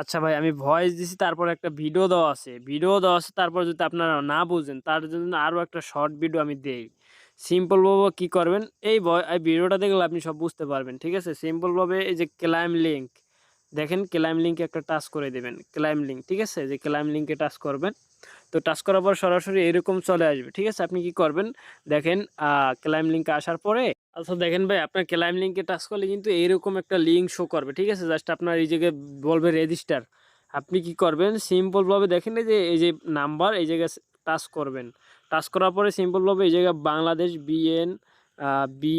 আচ্ছা ভাই, আমি ভয়েস দিছি, তারপর একটা ভিডিও দেওয়া আছে। ভিডিও দেওয়া আছে, তারপর যদি আপনারা না বুঝেন, তার জন্য আরও একটা শর্ট ভিডিও আমি দেই। সিম্পলভাবে কি করবেন? এই এই ভিডিওটা দেখলে আপনি সব বুঝতে পারবেন, ঠিক আছে? সিম্পলভাবে এই যে ক্লাইম লিঙ্ক দেখেন ক্লাইম লিঙ্কে একটা টাচ করে দেবেন ক্লাইম লিঙ্ক ঠিক আছে? যে ক্লাইম লিঙ্কে টাচ করবেন, তো টাচ করার পর সরাসরি এরকম চলে আসবে, ঠিক আছে? আপনি কি করবেন? দেখেন ক্লাইম লিঙ্কে আসার পরে আচ্ছা দেখেন ভাই, আপনার ক্লাইম লিঙ্কে টাচ করলে কিন্তু এইরকম একটা লিঙ্ক শো করবে, ঠিক আছে? জাস্ট আপনার এই জায়গায় বলবে রেজিস্টার আপনি কি করবেন? সিম্পলভাবে দেখেন যে, এই যে নাম্বার এই জায়গায় টাচ করবেন। টাচ করার পরে সিম্পলভাবে এই জায়গায় Bangladesh BN B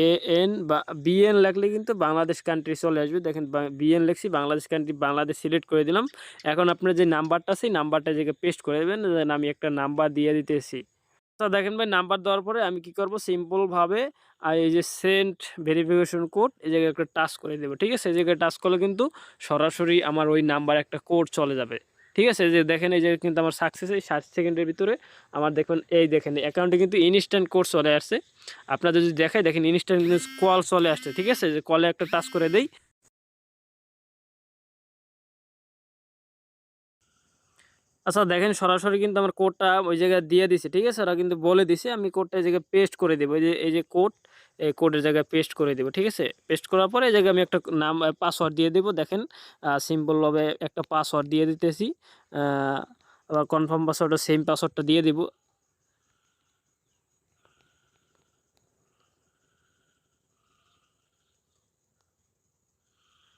A N বা বিএন লাগলে কিন্তু বাংলাদেশ কান্ট্রি চলে আসবে। দেখেন বিএন লিখছি বাংলাদেশ কান্ট্রি বাংলাদেশ সিলেক্ট করে দিলাম। এখন আপনার যে নাম্বারটা সেই নাম্বারটা জায়গায় পেস্ট করে দেবেন। আমি একটা নাম্বার দিয়ে দিতেছি। তো দেখেন ভাই নাম্বার দেওয়ার পরে আমি কি করব? সিম্পলভাবে আর এই যে সেন্ট ভেরিফিকেশন কোড এই জায়গায় একটা টাচ করে দেবো, ঠিক আছে? এই জায়গায় টাচ করলে কিন্তু সরাসরি আমার ওই নাম্বার একটা কোড চলে যাবে, ঠিক আছে? যে দেখেন, এই যে কিন্তু আমার সাকসেস এই ষাট সেকেন্ডের ভিতরে আমার দেখুন, এই দেখেন অ্যাকাউন্টে কিন্তু ইনস্ট্যান্ট কোড চলে আসছে। আপনাদের যদি দেখাই দেখেন ইনস্ট্যান্ট কল চলে আসছে, ঠিক আছে? যে কলে একটা টাচ করে দেই আচ্ছা দেখেন সরাসরি কিন্তু আমার কোডটা ওই জায়গায় দিয়ে দিছে, ঠিক আছে? ওরা কিন্তু বলে দিছে, আমি কোডটা এই জায়গায় পেস্ট করে দেবো। এই যে এই যে কোড এই কোডের জায়গায় পেস্ট করে দেবো, ঠিক আছে? পেস্ট করার পরে এই জায়গায় আমি একটা নাম পাসওয়ার্ড দিয়ে দেবো। দেখেন সিম্পলভাবে একটা পাসওয়ার্ড দিয়ে দিতেছি। আবার কনফার্ম পাসওয়ার্ডটা সেম পাসওয়ার্ডটা দিয়ে দিব।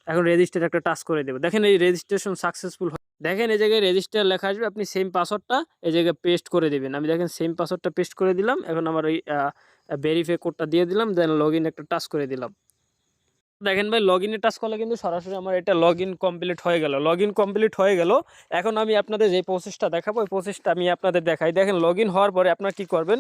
এখন রেজিস্টার একটা টাচ করে দেবো। দেখেন এই রেজিস্ট্রেশন সাকসেসফুল দেখেন এই জায়গায় রেজিস্টার লেখা আসবে, আপনি সেম পাসওয়ার্ডটা এই জায়গায় পেস্ট করে দেবেন। আমি দেখেন সেম পাসওয়ার্ডটা পেস্ট করে দিলাম, এখন আমার ওই ভেরিফাই কোডটা দিয়ে দিলাম দেন লগ একটা টাচ করে দিলাম। দেখেন ভাই লগ ইনে টাচ করলে কিন্তু সরাসরি আমার এটা লগ ইন কমপ্লিট হয়ে গেল। লগ ইন কমপ্লিট হয়ে গেল। এখন আমি আপনাদের যে প্রসেসটা দেখাবো, ওই প্রসেসটা আমি আপনাদের দেখাই। দেখেন লগ ইন হওয়ার পরে আপনার কি করবেন?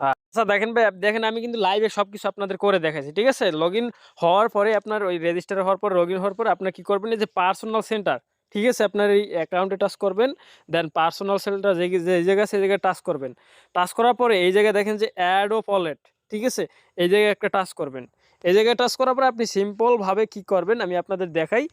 আচ্ছা দেখেন ভাই দেখেন, আমি কিন্তু লাইভে সব কিছু আপনাদের করে দেখাচ্ছি ঠিক আছে? লগ হওয়ার পরে আপনার ওই রেজিস্টার হওয়ার পর লগ হওয়ার পর আপনার কি করবেন, এই যে পার্সোনাল সেন্টার ঠিক আছে? আপনার এই অ্যাকাউন্টে টাচ করবেন দেন পার্সোনাল সেন্টার যে জায়গায় সেই জায়গায় টাচ করবেন। টাচ করার পরে এই জায়গায় দেখেন যে অ্যাড ও পলেট ঠিক আছে? এই জায়গায় একটা টাচ করবেন। এই জায়গায় টাচ করার পরে আপনি সিম্পলভাবে কি করবেন, আমি আপনাদের দেখাই।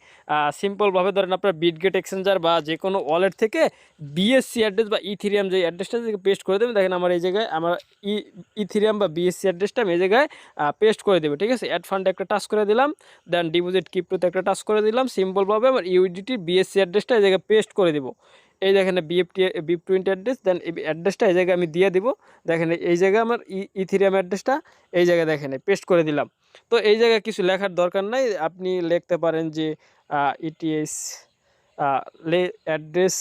সিম্পলভাবে ধরেন আপনার বিটগেট এক্সচেঞ্জার বা যে কোনো ওয়ালেট থেকে বিএসসি অ্যাড্রেস বা ইথিরিয়াম যে অ্যাড্রেসটা পেস্ট করে দেবেন, দেখেন আমার এই জায়গায়, আমার ই ইথিরিয়াম বা বিএসসি অ্যাড্রেসটা আমি এই জায়গায় পেস্ট করে দেবে, ঠিক আছে? অ্যাড ফান্ডে একটা টাচ করে দিলাম দেন ডিপোজিট ক্রিপ্টোতে একটা টাচ করে দিলাম সিম্পলভাবে আমার ইউডিটি বিএসসি অ্যাড্রেসটা এই জায়গায় পেস্ট করে দেবো। এই দেখেন বিএফটি বিপ টোয়েন্টি অ্যাড্রেস দেন এই অ্যাড্রেসটা এই জায়গায় আমি দিয়ে দিব। দেখেন এই জায়গায় আমার ই ইথিরিয়াম অ্যাড্রেসটা এই জায়গায় দেখেন পেস্ট করে দিলাম। তো এই জায়গায় কিছু লেখার দরকার নাই, আপনি লিখতে পারেন যে ইটিএস লে অ্যাড্রেস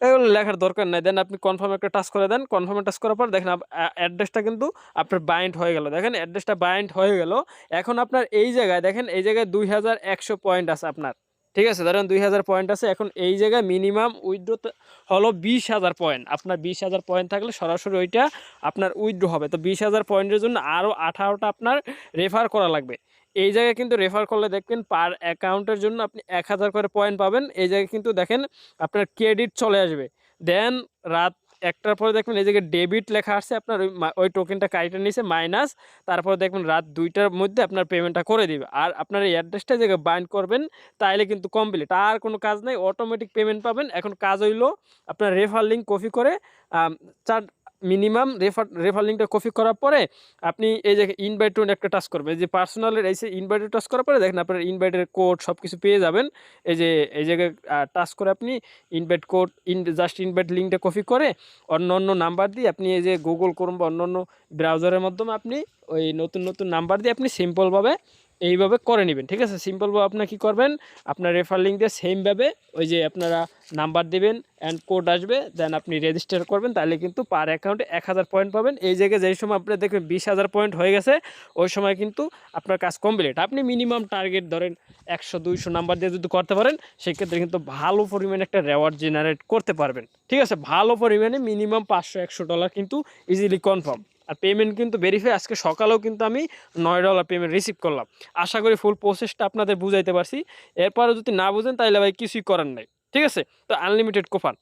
এগুলো লেখার দরকার নাই। দেন আপনি কনফার্ম একটা টাচ করে দেন। কনফার্মে টাচ করার পর দেখেন অ্যাড্রেসটা কিন্তু আপনার বাইন্ড হয়ে গেল। দেখেন অ্যাড্রেসটা বাইন্ড হয়ে গেল। এখন আপনার এই জায়গায়, দেখেন এই জায়গায় দুই হাজার একশো পয়েন্ট আছে আপনার। ঠিক আছে ধরেন দুই হাজার পয়েন্ট আছে। এখন এই জায়গায় মিনিমাম উইথড্রো হলো বিশ হাজার পয়েন্ট আপনার বিশ হাজার পয়েন্ট থাকলে সরাসরি ওইটা আপনার উইথড্রো হবে। তো বিশ হাজার পয়েন্টের জন্য আরও আঠারোটা আপনার রেফার করা লাগবে। এই জায়গায় কিন্তু রেফার করলে দেখবেন পার অ্যাকাউন্টের জন্য আপনি এক হাজার করে পয়েন্ট পাবেন। এই জায়গায় কিন্তু দেখেন আপনার ক্রেডিট চলে আসবে। দেন রাত একটার পরে দেখবেন এই যে ডেবিট লেখা আসছে আপনার, ওই ওই টোকেনটা কাইটে নিয়েছে মাইনাস তারপরে দেখবেন রাত দুইটার মধ্যে আপনার পেমেন্টটা করে দিবে। আর আপনার এই অ্যাড্রেসটা জায়গায় বাইন্ড করবেন, তাইলে কিন্তু কমপ্লিট আর কোনো কাজ নেই অটোমেটিক পেমেন্ট পাবেন। এখন কাজ হইল আপনার রেফার লিঙ্ক কপি করে চার মিনিমাম রেফার রেফার লিঙ্কটা কপি করার পরে আপনি এই যে ইনভাইট টোন একটা টাচ করবেন যে পার্সোনালের এই যে ইনভাইটে টাচ করার পরে দেখেন আপনার ইনভাইটের কোড সব কিছু পেয়ে যাবেন। এই যে, এই জায়গায় টাচ করে আপনি invite code in just invite লিঙ্কটা কপি করে অন্য অন্য নাম্বার দিয়ে আপনি এই যে গুগল করুন বা অন্য অন্য ব্রাউজারের মাধ্যমে আপনি ওই নতুন নতুন নাম্বার দিয়ে আপনি সিম্পলভাবে এইভাবে করে নেবেন, ঠিক আছে? সিম্পলভাবে আপনার কী করবেন? আপনার রেফার লিঙ্ক দিয়ে সেমভাবে ওই যে আপনারা নাম্বার দেবেন অ্যান্ড কোড আসবে দেন আপনি রেজিস্টার করবেন, তাহলে কিন্তু পার অ্যাকাউন্টে এক হাজার পয়েন্ট পাবেন। এই জায়গায় যেই সময় আপনি দেখবেন বিশ হাজার পয়েন্ট হয়ে গেছে, ওই সময় কিন্তু আপনার কাজ কমপ্লিট আপনি মিনিমাম টার্গেট ধরেন একশো, দুইশো নাম্বার দিয়ে যদি করতে পারেন, সেক্ষেত্রে কিন্তু ভালো পরিমাণে একটা রেওয়ার্ড জেনারেট করতে পারবেন। ঠিক আছে? ভালো পরিমাণে মিনিমাম পাঁচশো, একশো ডলার কিন্তু ইজিলি কনফার্ম আর পেমেন্ট কিন্তু ভেরিফাই আজকে সকালেও কিন্তু আমি নয় ডলার পেমেন্ট রিসিভ করলাম। আশা করি ফুল প্রসেসটা আপনাদের বুঝাইতে পারছি। এরপরে যদি না বুঝেন তাহলে ভাই কিছুই করার নাই। ঠিক আছে? তো আনলিমিটেড কোপান